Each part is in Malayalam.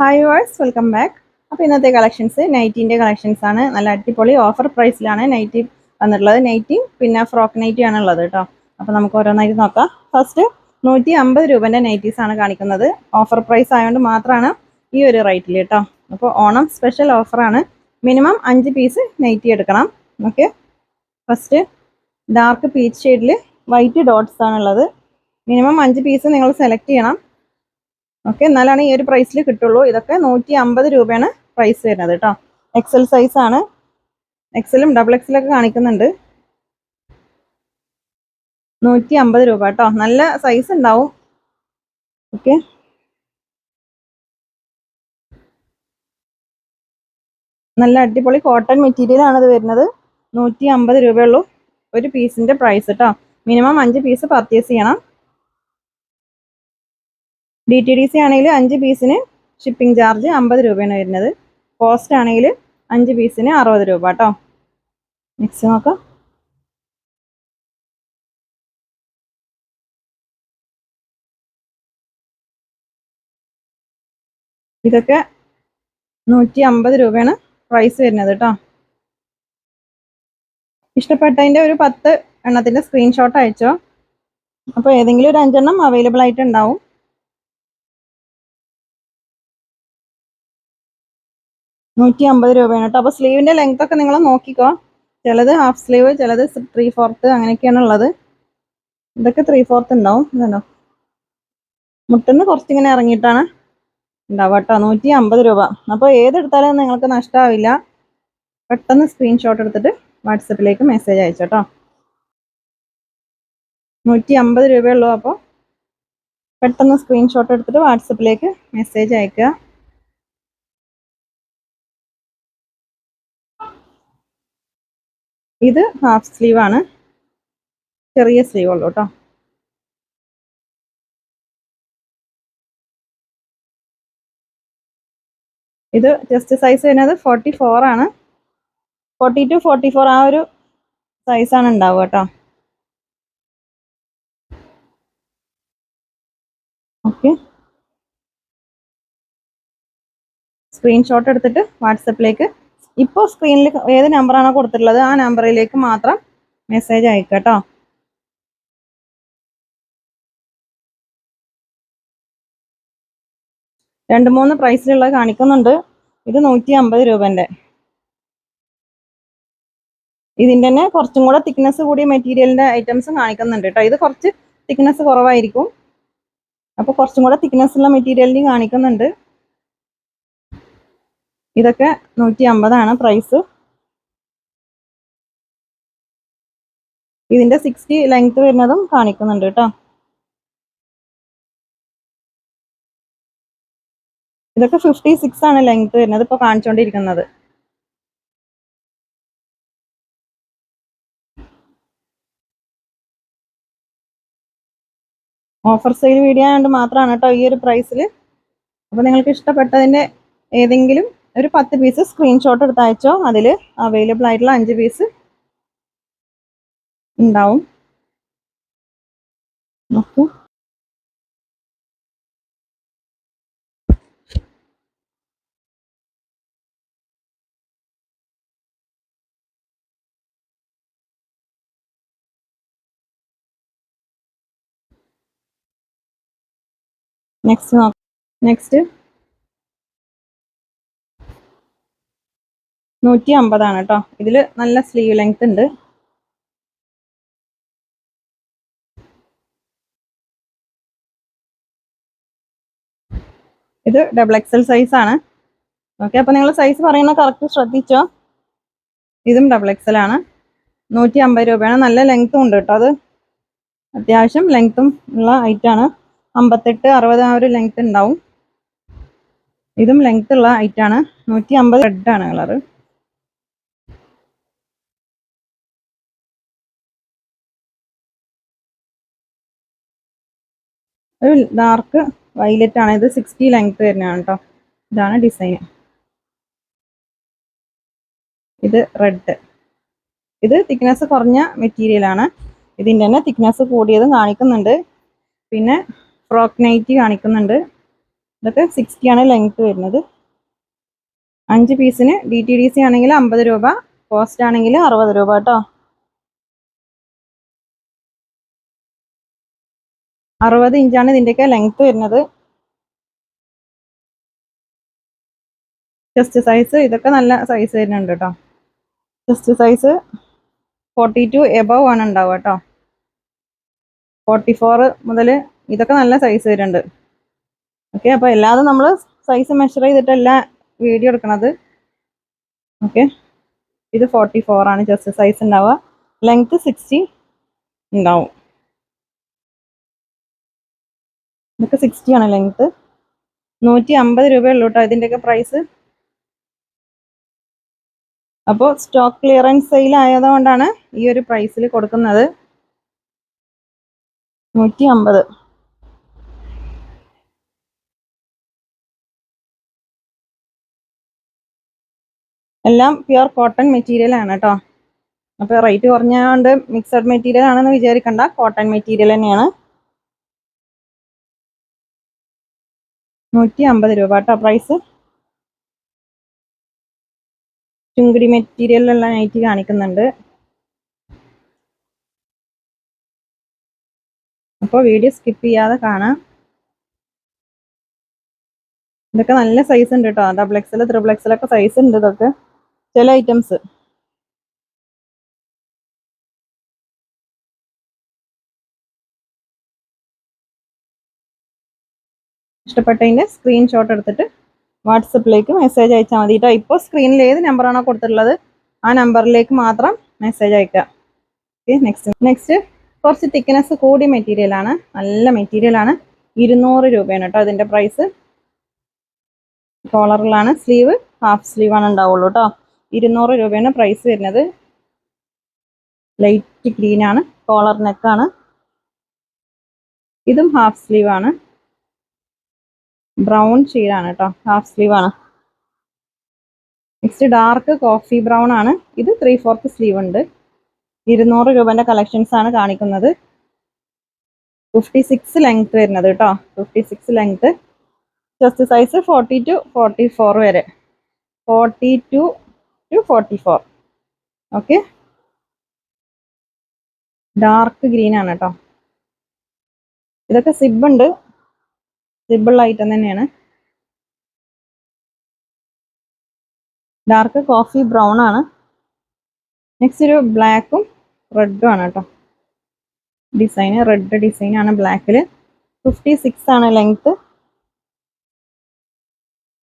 ഹായ് വേഴ്സ് വെൽക്കം ബാക്ക് അപ്പോൾ ഇന്നത്തെ കളക്ഷൻസ് നൈറ്റിന്റെ കളക്ഷൻസ് ആണ്. നല്ല അടിപൊളി ഓഫർ പ്രൈസിലാണ് നൈറ്റി വന്നിട്ടുള്ളത്. നൈറ്റി പിന്നെ ഫ്രോക്ക് നൈറ്റി ആണ് ഉള്ളത് കേട്ടോ അപ്പോൾ നമുക്ക് ഓരോന്നായിട്ട് നോക്കാം. ഫസ്റ്റ് നൂറ്റി അമ്പത് രൂപേന്റെ നൈറ്റീസ് ആണ് കാണിക്കുന്നത്. ഓഫർ പ്രൈസ് ആയതുകൊണ്ട് മാത്രമാണ് ഈ ഒരു റേറ്റിൽ കേട്ടോ അപ്പോൾ ഓണം സ്പെഷ്യൽ ഓഫറാണ് മിനിമം അഞ്ച് പീസ് നൈറ്റി എടുക്കണം. ഓക്കെ ഫസ്റ്റ് ഡാർക്ക് പീച്ച് ഷെയ്ഡിൽ വൈറ്റ് ഡോട്ട്സ് ആണുള്ളത് മിനിമം അഞ്ച് പീസ് നിങ്ങൾ സെലക്ട് ചെയ്യണം. ഓക്കെ എന്നാലാണ് ഈ ഒരു പ്രൈസിൽ കിട്ടുള്ളൂ. ഇതൊക്കെ നൂറ്റി അമ്പത് രൂപയാണ് പ്രൈസ് വരുന്നത് കേട്ടോ. എക്സൽ സൈസാണ് എക്സലും ഡബിൾ എക്സലൊക്കെ കാണിക്കുന്നുണ്ട്. നൂറ്റി അമ്പത് രൂപ കേട്ടോ. നല്ല സൈസ് ഉണ്ടാവും. ഓക്കെ നല്ല അടിപൊളി കോട്ടൺ മെറ്റീരിയലാണ് ഇത് വരുന്നത്. നൂറ്റി അമ്പത് രൂപയുള്ളൂ ഒരു പീസിന്റെ പ്രൈസ് കേട്ടോ. മിനിമം അഞ്ച് പീസ് പർച്ചേസ് ചെയ്യണം. ഡി ടി ഡി സി ആണെങ്കിൽ അഞ്ച് പീസിന് ഷിപ്പിംഗ് ചാർജ് അമ്പത് രൂപയാണ് വരുന്നത്. കോസ്റ്റ് ആണെങ്കിൽ അഞ്ച് പീസിന് അറുപത് രൂപ കേട്ടോ നെക്സ്റ്റ് നോക്കാം. ഇതൊക്കെ നൂറ്റി അമ്പത് രൂപയാണ് പ്രൈസ് വരുന്നത് കേട്ടോ ഇഷ്ടപ്പെട്ടതിന്റെ ഒരു പത്ത് എണ്ണത്തിന്റെ സ്ക്രീൻഷോട്ട് അയച്ചോ. അപ്പോൾ ഏതെങ്കിലും ഒരു അഞ്ചെണ്ണം അവൈലബിൾ ആയിട്ട് നൂറ്റി അമ്പത് രൂപയാണ് കേട്ടോ. അപ്പോൾ സ്ലീവിന്റെ ലെങ്ത് ഒക്കെ നിങ്ങൾ നോക്കിക്കോ. ചിലത് ഹാഫ് സ്ലീവ് ചിലത് ത്രീ ഫോർത്ത് അങ്ങനെയൊക്കെയാണ് ഉള്ളത് ഇതൊക്കെ ത്രീ ഫോർത്ത് ഉണ്ടാവും. ഇതുണ്ടോ? മുട്ടിന്ന് കുറച്ചിങ്ങനെ ഇറങ്ങിയിട്ടാണ് ഉണ്ടാവുക കേട്ടോ. നൂറ്റി അമ്പത് രൂപ. അപ്പോൾ ഏതെടുത്താലും നിങ്ങൾക്ക് നഷ്ടമാവില്ല പെട്ടെന്ന് സ്ക്രീൻഷോട്ട് എടുത്തിട്ട് വാട്സപ്പിലേക്ക് മെസ്സേജ് അയച്ചു കേട്ടോ. നൂറ്റി അമ്പത് രൂപയുള്ളൂ അപ്പോൾ പെട്ടെന്ന് സ്ക്രീൻഷോട്ട് എടുത്തിട്ട് വാട്സപ്പിലേക്ക് മെസ്സേജ് അയക്കുക. ഇത് ഹാഫ് സ്ലീവ് ആണ്. ചെറിയ സ്ലീവ് ഉള്ളൂ കേട്ടോ ഇത് ജസ്റ്റ് സൈസ് വരുന്നത് ഫോർട്ടി ഫോർ ആണ്. ഫോർട്ടി ടു ഫോർട്ടി ഫോർ ആ ഒരു സൈസാണ് ഉണ്ടാവുക കേട്ടോ ഓക്കെ സ്ക്രീൻഷോട്ട് എടുത്തിട്ട് വാട്സപ്പിലേക്ക് ഇപ്പോൾ സ്ക്രീനിൽ ഏത് നമ്പറാണോ കൊടുത്തിട്ടുള്ളത് ആ നമ്പറിലേക്ക് മാത്രം മെസ്സേജ് അയക്കട്ടോ കേട്ടോ രണ്ട് മൂന്ന് പ്രൈസിലുള്ളത് കാണിക്കുന്നുണ്ട്. ഇത് നൂറ്റി അമ്പത് രൂപന്റെ. ഇതിന്റെ തന്നെ കുറച്ചും കൂടെ തിക്നെസ് കൂടിയ മെറ്റീരിയലിന്റെ ഐറ്റംസും കാണിക്കുന്നുണ്ട് കേട്ടോ ഇത് കുറച്ച് തിക്നെസ് കുറവായിരിക്കും. അപ്പോൾ കുറച്ചും കൂടെ തിക്നെസ് ഉള്ള കാണിക്കുന്നുണ്ട്. ഇതൊക്കെ നൂറ്റി അമ്പതാണ് പ്രൈസ് ഇതിന്റെ സിക്സ്റ്റി ലെങ്ത് വരുന്നതും കാണിക്കുന്നുണ്ട് കേട്ടോ. ഇതൊക്കെ ഫിഫ്റ്റി സിക്സ് ആണ് ലെങ്ത് വരുന്നത് ഇപ്പോൾ കാണിച്ചുകൊണ്ടിരിക്കുന്നത് ഓഫർ സെയിൽ വീഡിയോ ആയതുകൊണ്ട് മാത്രമാണ് കേട്ടോ ഈ ഒരു പ്രൈസിൽ അപ്പോൾ നിങ്ങൾക്ക് ഇഷ്ടപ്പെട്ടതിന്റെ ഏതെങ്കിലും ഒരു പത്ത് പീസ് സ്ക്രീൻഷോട്ട് എടുത്ത് അയച്ചോ. അതിൽ അവൈലബിൾ ആയിട്ടുള്ള അഞ്ച് പീസ് ഉണ്ടാവും. നോക്കൂ. നെക്സ്റ്റ് നെക്സ്റ്റ് നൂറ്റി അമ്പതാണ് കേട്ടോ. ഇതിൽ നല്ല സ്ലീവ് ലെങ്ത് ഉണ്ട്. ഇത് ഡബിൾ എക്സൽ സൈസ് ആണ്. ഓക്കെ അപ്പോൾ നിങ്ങൾ സൈസ് പറയുന്ന കറക്റ്റ് ശ്രദ്ധിച്ചോ? ഇതും ഡബിൾ എക്സൽ ആണ്. നൂറ്റി അമ്പത് രൂപയാണ്. നല്ല ലെങ്ത്തും ഉണ്ട് കേട്ടോ അത്. അത്യാവശ്യം ലെങ്ത്തും ഉള്ള ഐറ്റാണ് അമ്പത്തെട്ട് അറുപത് ആ ഒരു ലെങ്ത് ഉണ്ടാവും. ഇതും ലെങ്ത് ഉള്ള ഐറ്റാണ് നൂറ്റി അമ്പത് ആണ് കളറ് ഒരു ഡാർക്ക് വൈലറ്റ് ആണ്. ഇത് സിക്സ്റ്റി ലെങ്ത് വരുന്നതാണ് കേട്ടോ ഇതാണ് ഡിസൈൻ ഇത് റെഡ് ഇത് തിക്നെസ് കുറഞ്ഞ മെറ്റീരിയൽ ആണ്. ഇതിന്റെ തന്നെ തിക്നെസ് കൂടിയതും കാണിക്കുന്നുണ്ട്. പിന്നെ ഫ്രോക്ക് നൈറ്റി കാണിക്കുന്നുണ്ട്. ഇതൊക്കെ സിക്സ്റ്റി ആണ് ലെങ്ത് വരുന്നത്. അഞ്ച് പീസിന് ഡി ടി ഡി സി ആണെങ്കിൽ അമ്പത് രൂപ കോസ്റ്റ് ആണെങ്കിൽ അറുപത് രൂപ കേട്ടോ അറുപത് ഇഞ്ചാണ് ഇതിന്റെയൊക്കെ ലെങ്ത് വരുന്നത്. ചെസ്റ്റ് സൈസ് ഇതൊക്കെ നല്ല സൈസ് വരുന്നുണ്ട് കേട്ടോ chest size forty two above ആണ് ഉണ്ടാവുക കേട്ടോ ഫോർട്ടി ഫോർ മുതൽ ഇതൊക്കെ നല്ല സൈസ് വരുന്നുണ്ട്. ഓക്കെ അപ്പോൾ എല്ലാതും നമ്മൾ സൈസ് മെഷർ ചെയ്തിട്ടല്ല വീഡിയോ എടുക്കണത്. ഓക്കെ ഇത് ഫോർട്ടി ഫോർ ആണ്. ചെസ്റ്റ് സൈസ് ഉണ്ടാവുക. ലെങ്ത്ത് സിക്സ്റ്റി ഉണ്ടാവും. ഇതൊക്കെ സിക്സ്റ്റി ആണ് ലെങ്ത്ത് നൂറ്റി അമ്പത് രൂപയുള്ളൂ കേട്ടോ ഇതിന്റെയൊക്കെ പ്രൈസ് അപ്പോൾ സ്റ്റോക്ക് ക്ലിയറൻസ് സെയിൽ ആയതുകൊണ്ടാണ് ഈ ഒരു പ്രൈസിൽ കൊടുക്കുന്നത്. നൂറ്റി അമ്പത് എല്ലാം പ്യുർ കോട്ടൺ മെറ്റീരിയൽ ആണ് കേട്ടോ അപ്പോൾ റേറ്റ് കുറഞ്ഞതുകൊണ്ട് മിക്സഡ് മെറ്റീരിയൽ ആണെന്ന് വിചാരിക്കണ്ട. കോട്ടൺ മെറ്റീരിയൽ തന്നെയാണ്. നൂറ്റി അമ്പത് രൂപ കേട്ടോ പ്രൈസ് ചുങ്കിടി മെറ്റീരിയലിലുള്ള നൈറ്റി കാണിക്കുന്നുണ്ട്. അപ്പോൾ വീഡിയോ സ്കിപ്പ് ചെയ്യാതെ കാണാം. ഇതൊക്കെ നല്ല സൈസ് ഉണ്ട് കേട്ടോ. ഡബിൾ എക്സൽ ത്രിബിൾ എക്സൽ ഒക്കെ സൈസ് ഉണ്ട് ഇതൊക്കെ. ചില ഐറ്റംസ് ഇഷ്ടപ്പെട്ടതിന്റെ സ്ക്രീൻഷോട്ട് എടുത്തിട്ട് വാട്സപ്പിലേക്ക് മെസ്സേജ് അയച്ചാൽ മതി കേട്ടോ ഇപ്പോൾ സ്ക്രീനിൽ ഏത് നമ്പറാണോ കൊടുത്തിട്ടുള്ളത് ആ നമ്പറിലേക്ക് മാത്രം മെസ്സേജ് അയക്കാം ഓക്കെ നെക്സ്റ്റ് നെക്സ്റ്റ് കുറച്ച് തിക്നെസ് കൂടിയ മെറ്റീരിയലാണ് നല്ല മെറ്റീരിയലാണ് ഇരുന്നൂറ് രൂപയാണ് കേട്ടോ ഇതിന്റെ പ്രൈസ് കോളറിലാണ് സ്ലീവ് ഹാഫ് സ്ലീവാണ് ഉണ്ടാവുള്ളൂ കേട്ടോ ഇരുന്നൂറ് രൂപയാണ് പ്രൈസ് വരുന്നത്. ലൈറ്റ് ഗ്രീനാണ് കോളർ നെക്കാണ് ഇതും ഹാഫ് സ്ലീവാണ് ബ്രൗൺ ഷെയ്ഡാണ് കേട്ടോ ഹാഫ് സ്ലീവ് ആണ്. നെക്സ്റ്റ് ഡാർക്ക് കോഫി ബ്രൗൺ ആണ്. ഇത് ത്രീ ഫോർത്ത് സ്ലീവ് ഉണ്ട്. ഇരുന്നൂറ് രൂപന്റെ കളക്ഷൻസ് ആണ് കാണിക്കുന്നത്. ഫിഫ്റ്റി സിക്സ് ലെങ്ത് വരുന്നത് കേട്ടോ fifty six length chest size forty two forty four വരെ. Forty two two forty four okay dark green ആണ് കേട്ടോ ഇതൊക്കെ സിബ് ഉണ്ട്. സിബിൾ ഐറ്റം തന്നെയാണ്. ഡാർക്ക് കോഫി ബ്രൗൺ ആണ്. നെക്സ്റ്റ് ഒരു ബ്ലാക്കും റെഡും ആണ് കേട്ടോ. ഡിസൈന് റെഡ് ഡിസൈൻ ആണ് ബ്ലാക്കിൽ ഫിഫ്റ്റി സിക്സ് ആണ് ലെങ്ത്ത്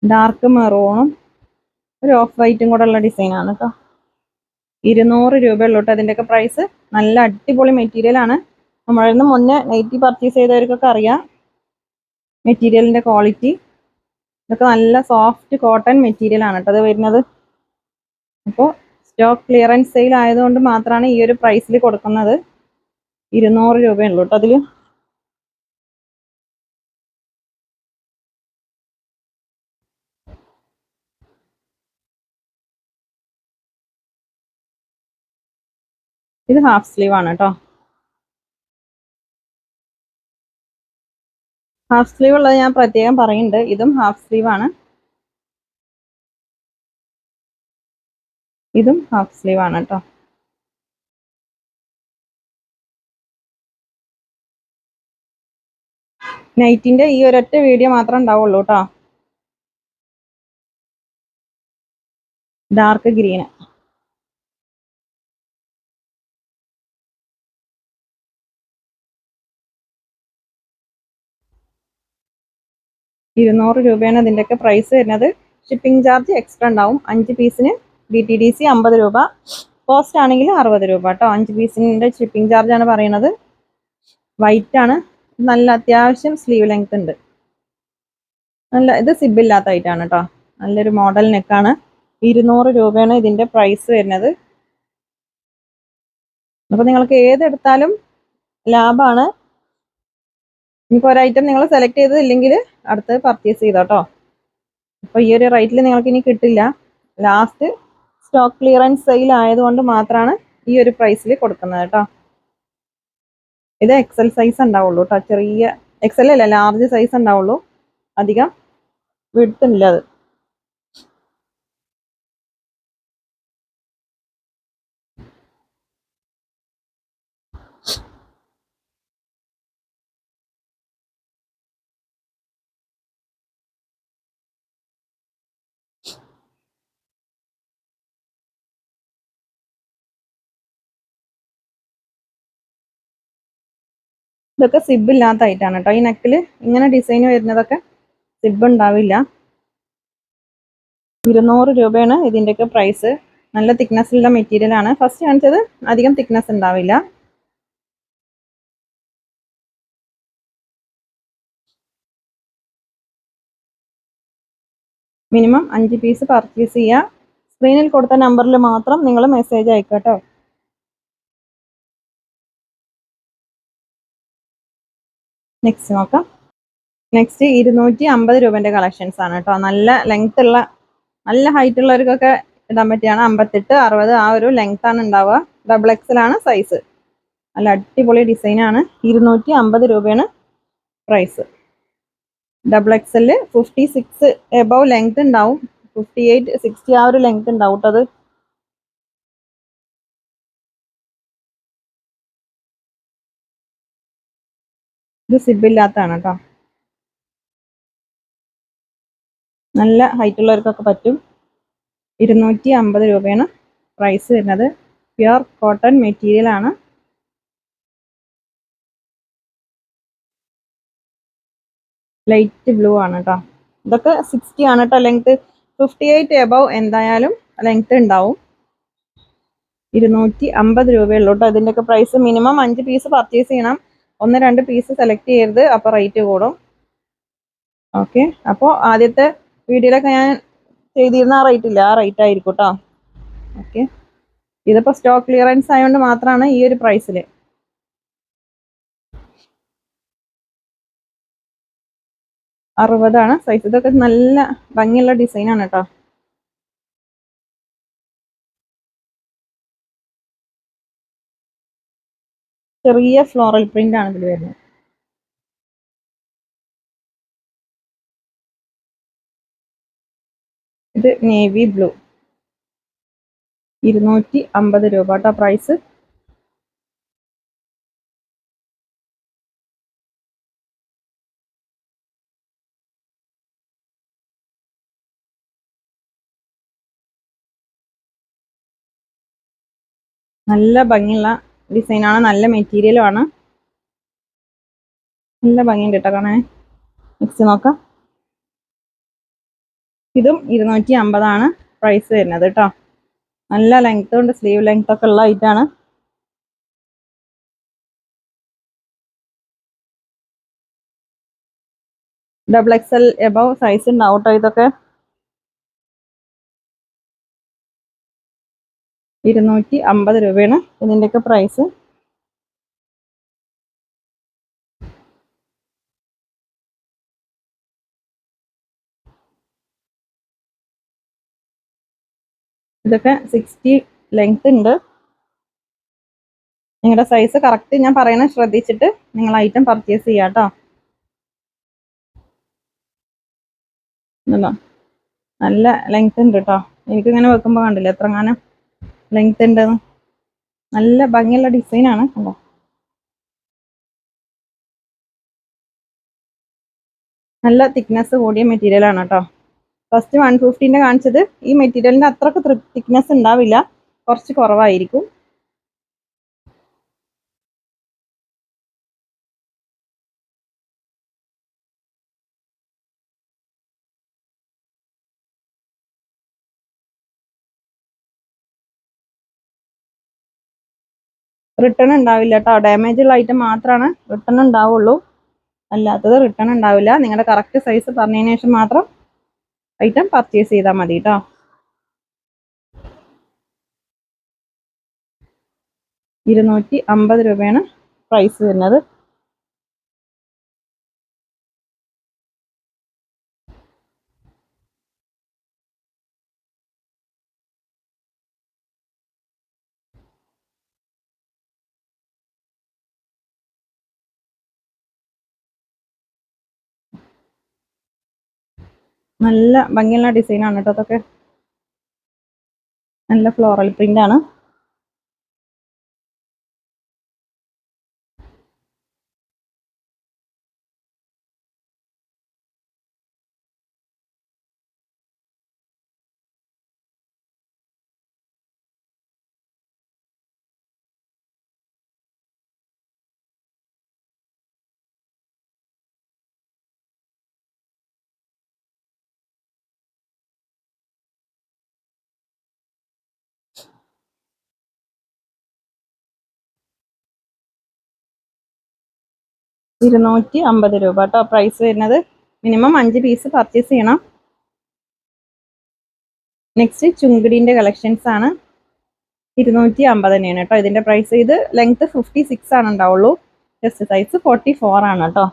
ഡാർക്ക് മെറൂണും ഒരു ഓഫ് വൈറ്റും കൂടെ ഉള്ള ഡിസൈൻ ആണ് കേട്ടോ. ഇരുന്നൂറ് രൂപയുള്ളൂ കേട്ടോ അതിന്റെയൊക്കെ പ്രൈസ് നല്ല അടിപൊളി നമ്മളിൽ നിന്ന് മുന്നേ നൈറ്റി പർച്ചേസ് ചെയ്തവർക്കൊക്കെ അറിയാം. മെറ്റീരിയലിന്റെ ക്വാളിറ്റി. ഇതൊക്കെ നല്ല സോഫ്റ്റ് കോട്ടൺ മെറ്റീരിയലാണ് കേട്ടോ അത് വരുന്നത്. അപ്പോൾ സ്റ്റോക്ക് ക്ലിയറൻസ് സെയിൽ ആയതുകൊണ്ട് മാത്രമാണ് ഈ ഒരു പ്രൈസിൽ കൊടുക്കുന്നത്. ഇരുന്നൂറ് രൂപയുള്ളൂ കേട്ടോ അതിൽ ഇത് ഹാഫ് സ്ലീവ് ആണ് കേട്ടോ. ഹാഫ് സ്ലീവ് ഉള്ളത് ഞാൻ പ്രത്യേകം പറയുന്നുണ്ട്. ഇതും ഹാഫ് സ്ലീവ് ആണ്. ഇതും ഹാഫ് സ്ലീവ് ആണ് കേട്ടോ. നൈറ്റിന്റെ ഈ ഒരൊറ്റ വീഡിയോ മാത്രമേ ഉണ്ടാവുള്ളൂ കേട്ടോ. ഡാർക്ക് ഗ്രീന് ഇരുന്നൂറ് രൂപയാണ് ഇതിന്റെയൊക്കെ പ്രൈസ് വരുന്നത്. ഷിപ്പിംഗ് ചാർജ് എക്സ്ട്രാ ഉണ്ടാവും. അഞ്ച് പീസിന് ഡി ടി ഡി സി അമ്പത് രൂപ. കോസ്റ്റ് ആണെങ്കിൽ അറുപത് രൂപ കേട്ടോ. അഞ്ച് പീസിന്റെ ഷിപ്പിംഗ് ചാർജാണ് ആണ് പറയുന്നത്. വൈറ്റ് ആണ്. നല്ല അത്യാവശ്യം സ്ലീവ് ലെങ്ത് ഉണ്ട്. നല്ല ഇത് സിബില്ലാത്ത ഐറ്റാണ് കേട്ടോ. നല്ലൊരു മോഡൽ നെക്കാണ് ഇരുന്നൂറ് രൂപയാണ് ഇതിന്റെ പ്രൈസ് വരുന്നത്. അപ്പോൾ നിങ്ങൾക്ക് ഏതെടുത്താലും ലാഭമാണ്. ഇനിയിപ്പോൾ ഒരു ഐറ്റം നിങ്ങൾ സെലക്ട് ചെയ്തതില്ലെങ്കിൽ അടുത്ത് പർച്ചേസ് ചെയ്തോട്ടോ അപ്പോൾ ഈ ഒരു റേറ്റിൽ നിങ്ങൾക്ക് ഇനി കിട്ടില്ല. ലാസ്റ്റ് സ്റ്റോക്ക് ക്ലിയറൻസ് സെയിൽ ആയതുകൊണ്ട് മാത്രമാണ് ഈ ഒരു പ്രൈസിൽ കൊടുക്കുന്നത് കേട്ടോ ഇത് എക്സൽ സൈസ് ഉണ്ടാവുള്ളൂ കേട്ടോ ചെറിയ എക്സൽ അല്ല ലാർജ് സൈസ് ഉണ്ടാവുള്ളൂ. അധികം വിടുത്തില്ല അത്. ഇതൊക്കെ സിബ് ഇല്ലാത്ത ഐറ്റാണ് കേട്ടോ ഈ നെക്കിൽ ഇങ്ങനെ ഡിസൈൻ വരുന്നതൊക്കെ സിബ് ഉണ്ടാവില്ല. ഇരുന്നൂറ് രൂപയാണ് ഇതിന്റെയൊക്കെ പ്രൈസ്. നല്ല തിക്നെസ്സുള്ള മെറ്റീരിയൽ ആണ്. ഫസ്റ്റ് കാണിച്ചത് അധികം തിക്നെസ് ഉണ്ടാവില്ല. മിനിമം അഞ്ച് പീസ് പർച്ചേസ് ചെയ്യുക സ്ക്രീനിൽ കൊടുത്ത നമ്പറിൽ മാത്രം നിങ്ങൾ മെസ്സേജ് അയക്കാം കേട്ടോ നെക്സ്റ്റ് നോക്കാം. നെക്സ്റ്റ് ഇരുന്നൂറ്റി അമ്പത് രൂപന്റെ കളക്ഷൻസ് ആണ് കേട്ടോ. നല്ല ലെങ്ത് ഉള്ള നല്ല ഹൈറ്റ് ഉള്ളവർക്കൊക്കെ ഇടാൻ പറ്റിയാണ്. അമ്പത്തെട്ട് അറുപത് ആ ഒരു ലെങ്ത് ആണ് ഉണ്ടാവുക. ഡബിൾ എക്സലാണ് സൈസ് നല്ല അടിപൊളി ഡിസൈനാണ് ഇരുന്നൂറ്റി അമ്പത് രൂപയാണ് price double XL fifty six above length ഉണ്ടാവും. ഫിഫ്റ്റി എയ്റ്റ് സിക്സ്റ്റി ആ ഒരു ലെങ്ത് ഉണ്ടാവും കേട്ടോ അത്. ഇത് സിബില്ലാത്തതാണ് കേട്ടോ നല്ല ഹൈറ്റ് ഉള്ളവർക്കൊക്കെ പറ്റും. ഇരുന്നൂറ്റി അമ്പത് രൂപയാണ് പ്രൈസ് വരുന്നത്. പ്യുർ കോട്ടൺ മെറ്റീരിയൽ ആണ്. ലൈറ്റ് ബ്ലൂ ആണ് കേട്ടോ ഇതൊക്കെ സിക്സ്റ്റി ആണ് കേട്ടോ ലെങ്ത് ഫിഫ്റ്റി എയ്റ്റ് എബവ് എന്തായാലും ലെങ്ത് ഉണ്ടാവും ഇരുന്നൂറ്റി അമ്പത് രൂപയുള്ളൂ കേട്ടോ ഇതിന്റെയൊക്കെ പ്രൈസ് മിനിമം അഞ്ച് പീസ് പർച്ചേസ് ചെയ്യണം. ഒന്ന് രണ്ട് പീസ് സെലക്ട് ചെയ്യരുത് അപ്പോൾ റേറ്റ് കൂടും. ഓക്കെ അപ്പോൾ ആദ്യത്തെ വീഡിയോയിലൊക്കെ ഞാൻ ചെയ്തിരുന്ന ആ റേറ്റ് ഇല്ല? ആ റേറ്റ് ആയിരിക്കും കേട്ടോ ഓക്കെ ഇതിപ്പോൾ സ്റ്റോക്ക് ക്ലിയറൻസ് ആയതുകൊണ്ട് മാത്രമാണ് ഈ ഒരു പ്രൈസിൽ അറുപതാണ് സൈസ് ഇതൊക്കെ നല്ല ഭംഗിയുള്ള ഡിസൈനാണ് കേട്ടോ ചെറിയ ഫ്ലോറൽ പ്രിന്റ് ആണ് ഇതിൽ വരുന്നത്. ഇത് നേവി ബ്ലൂ ഇരുന്നൂറ്റി അമ്പത് രൂപ കേട്ടോ പ്രൈസ് നല്ല ഭംഗിയുള്ള ഡിസൈനാണ് നല്ല മെറ്റീരിയലും ആണ്. നല്ല ഭംഗിയുണ്ട് കേട്ടോ കാണാൻ. നെക്സ്റ്റ് നോക്കാം. ഇതും ഇരുന്നൂറ്റി അമ്പതാണ് പ്രൈസ് വരുന്നത് കേട്ടോ നല്ല ലെങ്ത്തും ഉണ്ട് സ്ലീവ് ലെങ്ത് ഒക്കെ ഉള്ള ഐറ്റാണ് double X L above size ഉണ്ടാവും കേട്ടോ ഇതൊക്കെ. ഇരുന്നൂറ്റി അമ്പത് രൂപയാണ് ഇതിന്റെയൊക്കെ പ്രൈസ് ഇതൊക്കെ സിക്സ്റ്റി ലെങ്ത് ഉണ്ട്. നിങ്ങളുടെ സൈസ് കറക്റ്റ് ഞാൻ പറയണത് ശ്രദ്ധിച്ചിട്ട് നിങ്ങൾ ഐറ്റം പർച്ചേസ് ചെയ്യാം കേട്ടോ നല്ല ലെങ്ത് ഉണ്ട് കേട്ടോ എനിക്കിങ്ങനെ വെക്കുമ്പോൾ കണ്ടില്ല എത്ര കാനം ലെങ്ത് ഉണ്ട്. നല്ല ഭംഗിയുള്ള ഡിസൈനാണ് കണ്ടോ? നല്ല തിക്നെസ് കൂടിയ മെറ്റീരിയൽ ആണ് കേട്ടോ. ഫസ്റ്റ് വൺ ഫിഫ്റ്റീന്റെ കാണിച്ചത്. ഈ മെറ്റീരിയലിന്റെ അത്രയ്ക്ക് തിക്നെസ് ഉണ്ടാവില്ല. കുറച്ച് കുറവായിരിക്കും. റിട്ടേൺ ഉണ്ടാവില്ല കേട്ടോ ഡാമേജ് ഉള്ള ഐറ്റം മാത്രമാണ് റിട്ടേൺ ഉണ്ടാവുള്ളൂ. അല്ലാത്തത് റിട്ടേൺ ഉണ്ടാവില്ല. നിങ്ങളുടെ കറക്റ്റ് സൈസ് പറഞ്ഞതിന് ശേഷം മാത്രം ഐറ്റം പർച്ചേസ് ചെയ്താൽ മതി കേട്ടോ ഇരുന്നൂറ്റി അമ്പത് രൂപയാണ് പ്രൈസ് വരുന്നത്. നല്ല ഭംഗിയുള്ള ഡിസൈനാണ് കേട്ടോ അതൊക്കെ. നല്ല ഫ്ലോറൽ പ്രിന്റ് ആണ്. ഇരുന്നൂറ്റി അമ്പത് രൂപ കേട്ടോ. പ്രൈസ് വരുന്നത് മിനിമം അഞ്ച് പീസ് പർച്ചേസ് ചെയ്യണം. നെക്സ്റ്റ് ചുങ്കിടീന്റെ കളക്ഷൻസ് ആണ്. ഇരുന്നൂറ്റി അമ്പത് തന്നെയാണ് കേട്ടോ. ഇതിന്റെ പ്രൈസ് ഇത് ലെങ്ത് ഫിഫ്റ്റി സിക്സ് ആണ് ഉണ്ടാവുള്ളൂ. ജസ്റ്റ് സൈസ് ഫോർട്ടി ഫോർ ആണ് കേട്ടോ.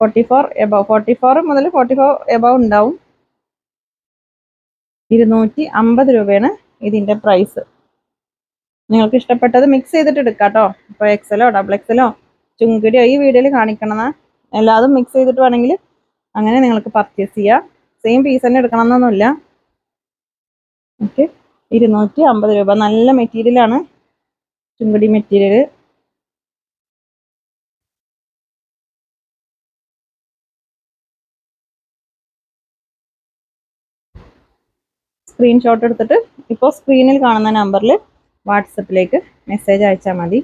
Forty four above forty four മുതൽ ഫോർട്ടി ഫോർ എബവ് ഉണ്ടാവും. ഇരുന്നൂറ്റി അമ്പത് രൂപയാണ് ഇതിന്റെ പ്രൈസ് നിങ്ങൾക്ക് ഇഷ്ടപ്പെട്ടത് മിക്സ് ചെയ്തിട്ട് എടുക്കാം കേട്ടോ ഇപ്പോൾ എക്സലോ ഡബിൾ എക്സലോ ചുങ്കിടിയോ ഈ വീഡിയോയിൽ കാണിക്കണമെന്ന് എല്ലാതും മിക്സ് ചെയ്തിട്ട് വേണമെങ്കിൽ അങ്ങനെ നിങ്ങൾക്ക് പർച്ചേസ് ചെയ്യാം. സെയിം പീസ് തന്നെ എടുക്കണമെന്നൊന്നുമില്ല. ഓക്കെ ഇരുന്നൂറ്റി അമ്പത് രൂപ. നല്ല മെറ്റീരിയലാണ് ചുങ്കിടി മെറ്റീരിയൽ സ്ക്രീൻഷോട്ട് എടുത്തിട്ട് ഇപ്പോൾ സ്ക്രീനിൽ കാണുന്ന നമ്പറിൽ വാട്സപ്പിലേക്ക് മെസ്സേജ് അയച്ചാൽ മതി.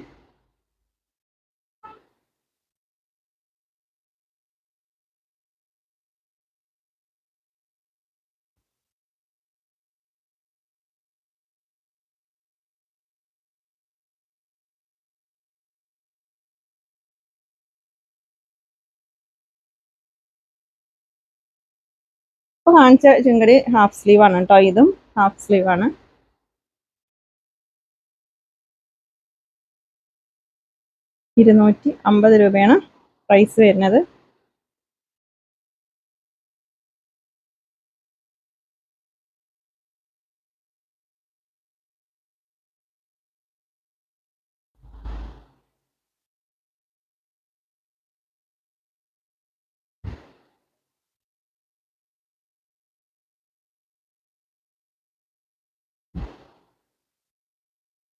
അപ്പോൾ കാണിച്ച ചുങ്കടി ഹാഫ് സ്ലീവ് ആണ് കേട്ടോ ഇതും ഹാഫ് സ്ലീവ് ആണ്. ഇരുന്നൂറ്റി അമ്പത് രൂപയാണ് പ്രൈസ് വരുന്നത്.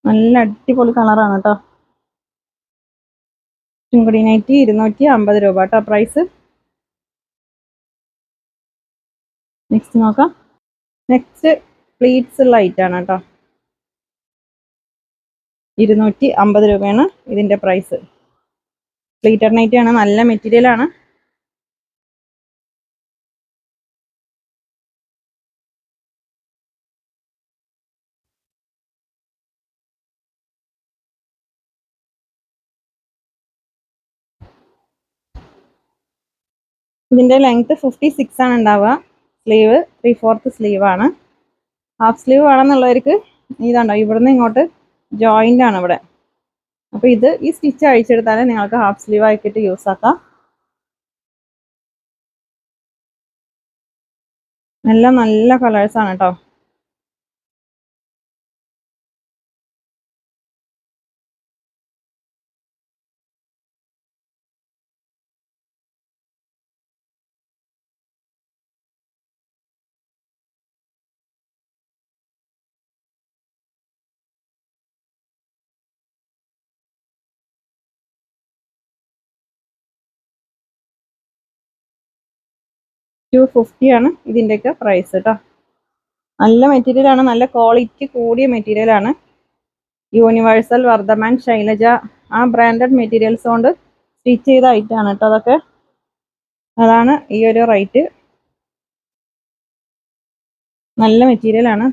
നല്ല അടിപൊളി കളറാണ് കേട്ടോ ചുങ്കടി നൈറ്റി ഇരുന്നൂറ്റി അമ്പത് രൂപ കേട്ടോ പ്രൈസ് നെക്സ്റ്റ് നോക്കാം. നെക്സ്റ്റ് പ്ലീറ്റ്സ് ഉള്ള ഐറ്റാണ് കേട്ടോ. ഇരുന്നൂറ്റി അമ്പത് രൂപയാണ് ഇതിന്റെ പ്രൈസ് പ്ലീറ്റർ ആണ് നല്ല മെറ്റീരിയൽ ആണ് ലെങ്ത്ത് ലെങ്ത് ഫിഫ്റ്റി സിക്സ് ആണ് ഉണ്ടാവുക. സ്ലീവ് ത്രീ ഫോർത്ത് സ്ലീവ് ആണ് ഹാഫ് സ്ലീവ് വേണമെന്നുള്ളവർക്ക് ഇതാണ്ടോ ഇവിടുന്ന് ഇങ്ങോട്ട് ജോയിന്റ് ആണ് ഇവിടെ. അപ്പോൾ ഇത് ഈ സ്റ്റിച്ച് അഴിച്ചെടുത്താൽ നിങ്ങൾക്ക് ഹാഫ് സ്ലീവ് ആക്കിയിട്ട് യൂസ് ആക്കാം. എല്ലാം നല്ല കളേഴ്സാണ് കേട്ടോ ടു ഫിഫ്റ്റിയാണ് ഇതിന്റെയൊക്കെ പ്രൈസ് കേട്ടോ നല്ല മെറ്റീരിയലാണ് നല്ല ക്വാളിറ്റി കൂടിയ മെറ്റീരിയലാണ് യൂണിവേഴ്സൽ വർദ്ധമാൻ ശൈലജ ആ ബ്രാൻഡഡ് മെറ്റീരിയൽസ് കൊണ്ട് സ്റ്റിച്ച് ചെയ്ത ഐറ്റാണ് കേട്ടോ അതൊക്കെ. അതാണ് ഈ ഒരു റേറ്റ് നല്ല മെറ്റീരിയലാണ്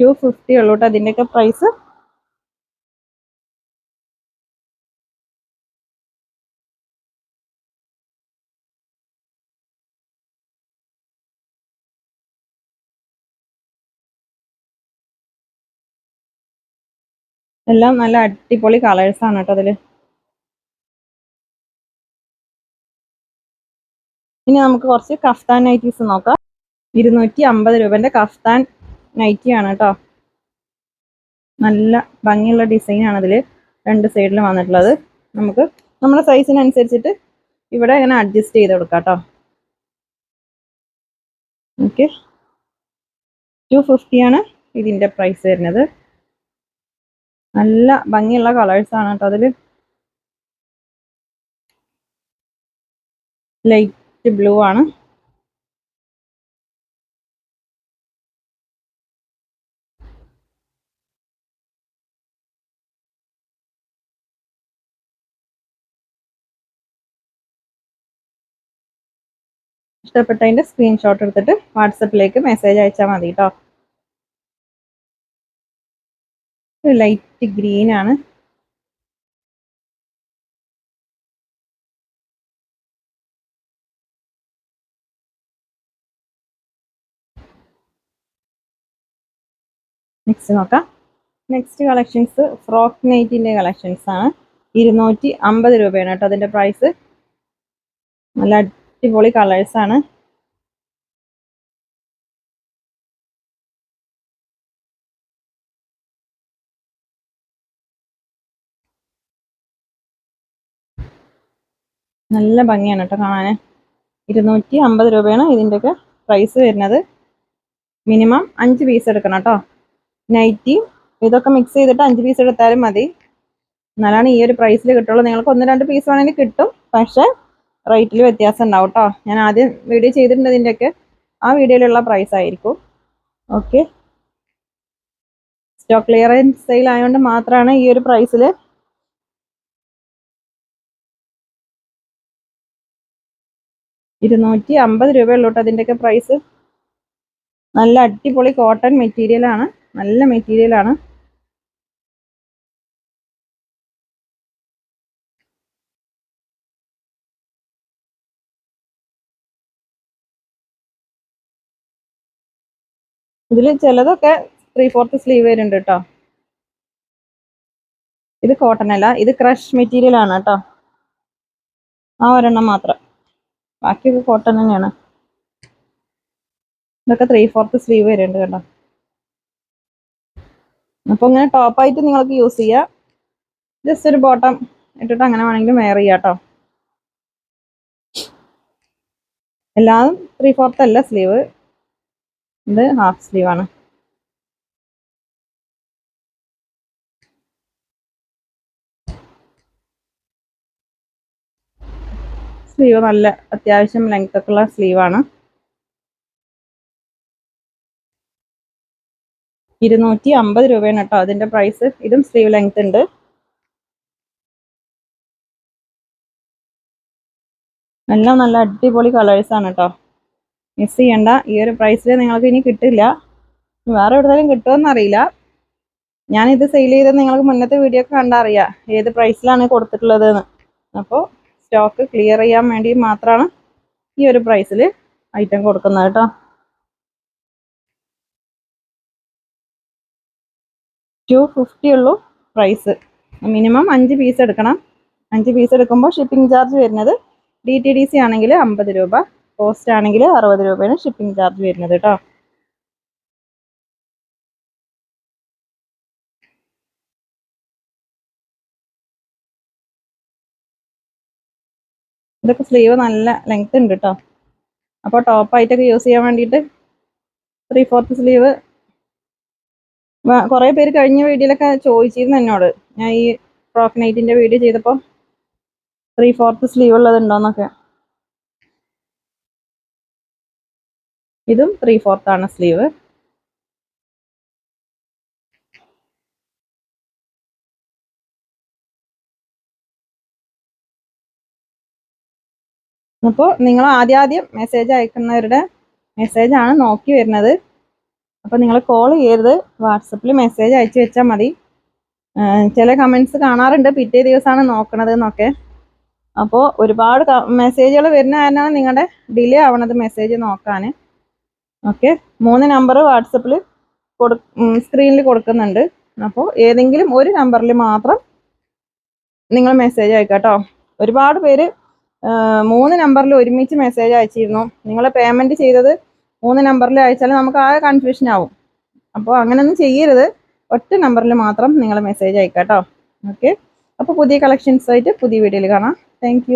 ടു ഫിഫ്റ്റി ഉള്ളൂ കേട്ടോ അതിന്റെയൊക്കെ പ്രൈസ് എല്ലാം നല്ല അടിപൊളി കളേഴ്സ് ആണ് കേട്ടോ അതിൽ. ഇനി നമുക്ക് കുറച്ച് കഫ്താൻ നൈറ്റീസ് നോക്കാം. ഇരുന്നൂറ്റി അമ്പത് രൂപന്റെ കഫ്താൻ നൈറ്റി ആണ് കേട്ടോ. നല്ല ഭംഗിയുള്ള ഡിസൈൻ ആണ് അതിൽ രണ്ട് സൈഡിലും വന്നിട്ടുള്ളത്. നമുക്ക് നമ്മുടെ സൈസിനനുസരിച്ചിട്ട് ഇവിടെ ഇങ്ങനെ അഡ്ജസ്റ്റ് ചെയ്ത് കൊടുക്കാം കേട്ടോ. ഓക്കെ ടു ഫിഫ്റ്റിയാണ് ഇതിന്റെ പ്രൈസ് വരുന്നത്. നല്ല ഭംഗിയുള്ള ആണ് കേട്ടോ അതിൽ. ലൈറ്റ് ബ്ലൂ ആണ്. ഇഷ്ടപ്പെട്ടതിന്റെ സ്ക്രീൻഷോട്ട് എടുത്തിട്ട് വാട്സപ്പിലേക്ക് മെസ്സേജ് അയച്ചാൽ മതി കേട്ടോ ലൈറ്റ് ഗ്രീൻ ആണ്. നെക്സ്റ്റ് നോക്കാം. നെക്സ്റ്റ് കളക്ഷൻസ് ഫ്രോക്ക് നൈറ്റിന്റെ കളക്ഷൻസ് ആണ്. ഇരുന്നൂറ്റി അമ്പത് രൂപയാണ് കേട്ടോ അതിന്റെ പ്രൈസ് നല്ല അടിപൊളി കളേഴ്സ് നല്ല ഭംഗിയാണ് കേട്ടോ കാണാൻ ഇരുന്നൂറ്റി അമ്പത് രൂപയാണ് ഇതിന്റെയൊക്കെ പ്രൈസ് വരുന്നത്. മിനിമം അഞ്ച് പീസ് എടുക്കണം കേട്ടോ. നൈറ്റി ഇതൊക്കെ മിക്സ് ചെയ്തിട്ട് അഞ്ച് പീസ് എടുത്താലും മതി. എന്നാലാണ് ഈ ഒരു പ്രൈസിൽ കിട്ടുള്ളൂ. നിങ്ങൾക്ക് ഒന്ന് രണ്ട് പീസ് വേണമെങ്കിൽ കിട്ടും. പക്ഷേ റേറ്റിൽ വ്യത്യാസം ഉണ്ടാവും കേട്ടോ. ഞാൻ ആദ്യം വീഡിയോ ചെയ്തിട്ടുണ്ട് ഇതിന്റെയൊക്കെ ആ വീഡിയോയിലുള്ള പ്രൈസ് ആയിരിക്കും. ഓക്കെ സ്റ്റോക്ക് ക്ലിയറൻസ് സെയിൽ ആയതുകൊണ്ട് മാത്രമാണ് ഈ ഒരു പ്രൈസിൽ ഇരുന്നൂറ്റി അമ്പത് രൂപയുള്ളൂ കേട്ടോ അതിന്റെയൊക്കെ പ്രൈസ് നല്ല അടിപൊളി കോട്ടൺ മെറ്റീരിയൽ ആണ്. നല്ല മെറ്റീരിയൽ ആണ്. ഇതിൽ ചിലതൊക്കെ ത്രീ ഫോർത്ത് സ്ലീവ് വരുന്നുണ്ട് കേട്ടോ. ഇത് കോട്ടൺ അല്ല ഇത് ക്രഷ് മെറ്റീരിയൽ ആണ് കേട്ടോ. ആ ഒരെണ്ണം മാത്രം. ബാക്കിയൊക്കെ കോട്ടൺ തന്നെയാണ്. ഇതൊക്കെ ത്രീ ഫോർത്ത് സ്ലീവ് വരുന്നുണ്ട് കേട്ടോ. അപ്പോൾ ഇങ്ങനെ ടോപ്പായിട്ട് നിങ്ങൾക്ക് യൂസ് ചെയ്യാം. ജസ്റ്റ് ഒരു ബോട്ടം ഇട്ടിട്ട് അങ്ങനെ വേണമെങ്കിലും വെയർ ചെയ്യാം കേട്ടോ. എല്ലാം ത്രീ ഫോർത്ത് അല്ല സ്ലീവ് ഇത് ഹാഫ് സ്ലീവ് സ്ലീവ് നല്ല അത്യാവശ്യം ലെങ്ത് ഒക്കെ ഉള്ള സ്ലീവാണ് ഇരുന്നൂറ്റി അമ്പത് രൂപയാണ് കേട്ടോ അതിന്റെ പ്രൈസ് ഇതും സ്ലീവ് ലെങ്ത് ഉണ്ട്. എല്ലാം നല്ല അടിപൊളി കളേഴ്സ് ആണ് കേട്ടോ. മിസ് ചെയ്യണ്ട. ഈ ഒരു പ്രൈസിൽ നിങ്ങൾക്ക് ഇനി കിട്ടില്ല. വേറെ എവിടെയെങ്കിലും കിട്ടുമെന്ന് അറിയില്ല. ഞാനിത് സെയിൽ ചെയ്ത് നിങ്ങൾക്ക് മുന്നത്തെ വീഡിയോ ഒക്കെ കണ്ടറിയാം. ഏത് പ്രൈസിലാണ് കൊടുത്തിട്ടുള്ളത് എന്ന് അപ്പോൾ സ്റ്റോക്ക് ക്ലിയർ ചെയ്യാൻ വേണ്ടി മാത്രമാണ് ഈ ഒരു പ്രൈസിൽ ഐറ്റം കൊടുക്കുന്നത് കേട്ടോ. ടു ഫിഫ്റ്റി ഉള്ളൂ പ്രൈസ്. മിനിമം അഞ്ച് പീസ് എടുക്കണം. അഞ്ച് പീസ് എടുക്കുമ്പോൾ ഷിപ്പിംഗ് ചാർജ് വരുന്നത് ഡി ടി ഡി സി ആണെങ്കിൽ അമ്പത് രൂപ പോസ്റ്റ് ആണെങ്കിൽ അറുപത് രൂപയാണ് ഷിപ്പിംഗ് ചാർജ് വരുന്നത് കേട്ടോ. ഇതൊക്കെ സ്ലീവ് നല്ല ലെങ്ത് ഉണ്ട് കേട്ടോ അപ്പോൾ ടോപ്പായിട്ടൊക്കെ യൂസ് ചെയ്യാൻ വേണ്ടിയിട്ട് ത്രീ ഫോർത്ത് സ്ലീവ് കുറേ പേര് കഴിഞ്ഞ വീഡിയോയിലൊക്കെ ചോദിച്ചിരുന്നു എന്നോട്. ഞാൻ ഈ ഫ്രോക്ക് നൈറ്റിന്റെ വീഡിയോ ചെയ്തപ്പോൾ ത്രീ ഫോർത്ത് സ്ലീവ് ഉള്ളതുണ്ടോന്നൊക്കെ ഇതും ത്രീ ഫോർത്ത് ആണ് സ്ലീവ് അപ്പോൾ നിങ്ങൾ ആദ്യാദ്യം ആദ്യം മെസ്സേജ് അയക്കുന്നവരുടെ മെസ്സേജാണ് നോക്കി വരുന്നത്. അപ്പോൾ നിങ്ങൾ കോൾ ചെയ്യരുത്. വാട്സപ്പിൽ മെസ്സേജ് അയച്ചു വെച്ചാൽ മതി. ചില കമൻസ് കാണാറുണ്ട്. പിറ്റേ ദിവസമാണ് നോക്കണത് എന്നൊക്കെ അപ്പോൾ ഒരുപാട് മെസ്സേജുകൾ വരുന്ന കാരണമാണ് നിങ്ങളുടെ ഡിലേ ആവണത് മെസ്സേജ് നോക്കാൻ ഓക്കെ? മൂന്ന് നമ്പർ വാട്സപ്പിൽ കൊടു സ്ക്രീനിൽ കൊടുക്കുന്നുണ്ട്. അപ്പോൾ ഏതെങ്കിലും ഒരു നമ്പറിൽ മാത്രം നിങ്ങൾ മെസ്സേജ് അയക്കാം കേട്ടോ ഒരുപാട് പേര് മൂന്ന് നമ്പറിൽ ഒരുമിച്ച് മെസ്സേജ് അയച്ചിരുന്നു. നിങ്ങൾ പേയ്മെന്റ് ചെയ്തത് മൂന്ന് നമ്പറിൽ അയച്ചാൽ നമുക്ക് ആ കൺഫ്യൂഷൻ ആവും. അപ്പോൾ അങ്ങനെയൊന്നും ചെയ്യരുത്. ഒറ്റ നമ്പറിൽ മാത്രം നിങ്ങൾ മെസ്സേജ് അയക്കാം കേട്ടോ ഓക്കെ അപ്പോൾ പുതിയ കളക്ഷൻസ് ആയിട്ട് പുതിയ വീഡിയോയിൽ കാണാം. താങ്ക്